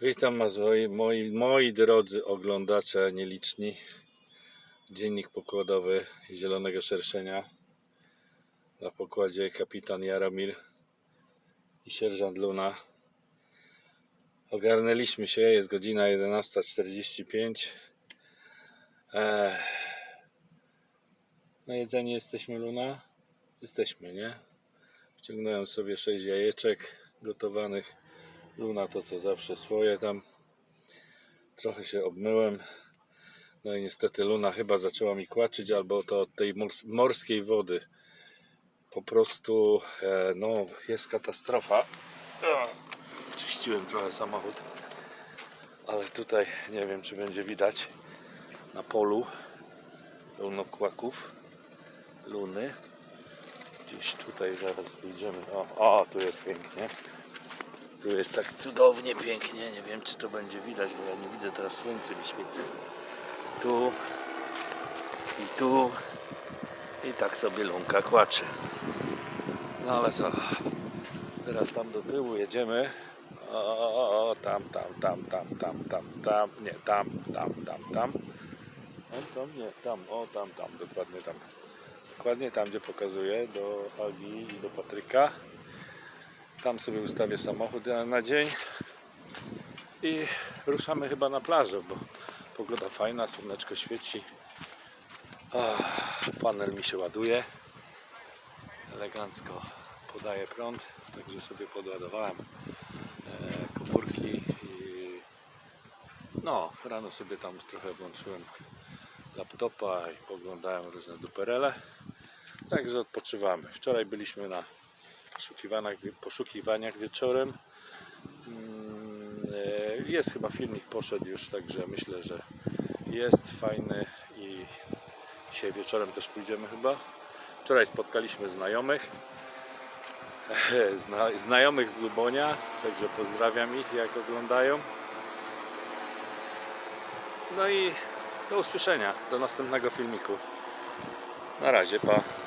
Witam was moi, moi, drodzy oglądacze nieliczni. Dziennik pokładowy Zielonego Szerszenia. Na pokładzie kapitan Jaromir i sierżant Luna. Ogarnęliśmy się, jest godzina 11.45. Ech. Na jedzenie jesteśmy Luna? Jesteśmy, nie? Wciągnąłem sobie 6 jajeczek gotowanych. Luna to co zawsze swoje tam. Trochę się obmyłem. No i niestety Luna chyba zaczęła mi kłaczyć, albo to od tej mors- morskiej wody. Po prostu e, no, jest katastrofa. Czyściłem trochę samochód, ale tutaj nie wiem, czy będzie widać na polu pełno kłaków Luny. Gdzieś tutaj zaraz wyjdziemy. O, o, tu jest pięknie. Tu jest tak cudownie, pięknie. Nie wiem, czy to będzie widać, bo ja nie widzę teraz słońce mi świeci. Tu i tu. I tak sobie lunka kłaczy. No ale co? Teraz tam do tyłu jedziemy. O, o, o, tam, tam, tam, tam, tam, tam, tam, nie, tam, tam, tam, tam. O, tam, nie, tam, o, tam, tam, dokładnie tam. Dokładnie tam, gdzie pokazuję, do Agi i do Patryka. Tam sobie ustawię samochód na- dzień i ruszamy chyba na plażę, bo pogoda fajna, słoneczko świeci. Panel mi się ładuje. Elegancko podaje prąd, także sobie podładowałem e, komórki i no, rano sobie tam trochę włączyłem laptopa i poglądałem różne duperele. Także odpoczywamy. Wczoraj byliśmy na poszukiwaniach, poszukiwaniach wieczorem. Mm, e, Jest chyba filmik poszedł już, także myślę, że jest fajny i dzisiaj wieczorem też pójdziemy chyba. Wczoraj spotkaliśmy znajomych. Zna, znajomych z Lubonia, także pozdrawiam ich jak oglądają. No i do usłyszenia, do następnego filmiku. Na razie, pa.